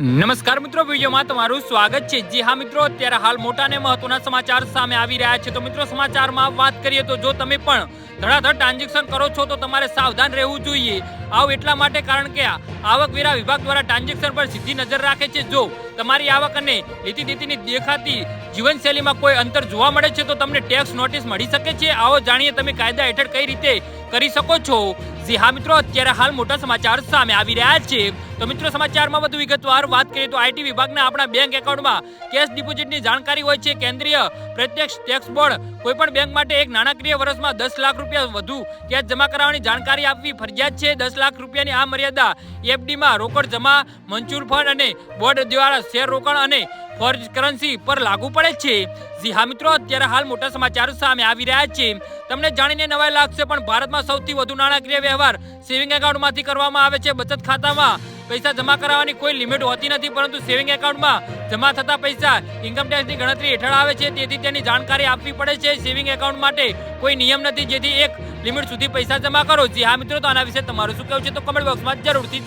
નમસ્કાર મિત્રો, વિડીયોમાં તમારું સ્વાગત છે. જી હા મિત્રો, અત્યારે હાલ મોટા અને મહત્વના સમાચાર સામે આવી રહ્યા છે. તો મિત્રો, સમાચારમાં વાત કરીએ તો જો તમે પણ ધડાધડ ટ્રાન્ઝેક્શન કરો છો, તો તમારે સાવધાન રહેવું જોઈએ. આવ એટલા માટે કારણ કે આવકવેરા વિભાગ દ્વારા ટ્રાન્ઝેક્શન પર સીધી નજર રાખે છે. જો તમારી આવક અને લીતી દીતીની દેખાતી જીવનશૈલીમાં કોઈ અંતર જોવા મળે છે, તો તમને ટેક્સ નોટિસ મળી શકે છે. આવો જાણીએ તમે કાયદા હેઠળ કઈ રીતે કરી શકો છો. જી હા મિત્રો, અત્યારે હાલ મોટા સમાચાર સામે આવી રહ્યા છે. તો મિત્રો, સમાચારમાં વધુ વિગતવાર વાત કરીએ તો આઈટી વિભાગના આપણા બેંક એકાઉન્ટમાં કેશ ડિપોઝિટની જાણકારી હોય છે. કેન્દ્રીય પ્રત્યક્ષ ટેક્સ બોર્ડ કોઈ પણ બેંક માટે એક નાણાકીય વર્ષમાં દસ લાખ રૂપિયા વધુ કેશ જમા કરાવવાની જાણકારી આપવી ફરજિયાત છે. દસ લાખ રૂપિયાની આ મર્યાદા એફડીમાં રોકડ જમા, મંજૂર ફંડ અને બોર્ડ દ્વારા શેર રોકાણ અને ફોર્જ કરન્સી પર લાગુ પડે છે. જી હા મિત્રો, અત્યારે હાલ મોટા સમાચારો સામે આવી રહ્યા છે. તમને જાણીને નવાઈ લાગશે, પણ ભારતમાં સૌથી વધુ નાણાકીય વ્યવહાર સેવિંગ એકાઉન્ટમાંથી કરવામાં આવે છે. બચત ખાતામાં પૈસા જમા કરાવવાની કોઈ લિમિટ હોતી નથી, પરંતુ સેવિંગ એકાઉન્ટમાં જમા થતા પૈસા ઇન્કમ ટેક્સની ગણતરી હેઠળ આવે છે. તેથી તેની જાણકારી આપવી પડે છે. સેવિંગ એકાઉન્ટ માટે કોઈ નિયમ નથી, જેથી એક લિમિટ સુધી પૈસા જમા કરો. જી હા મિત્રો, તો આના વિશે તમારું શું કહેવું છે, તો કમેન્ટ બોક્સમાં જરૂરથી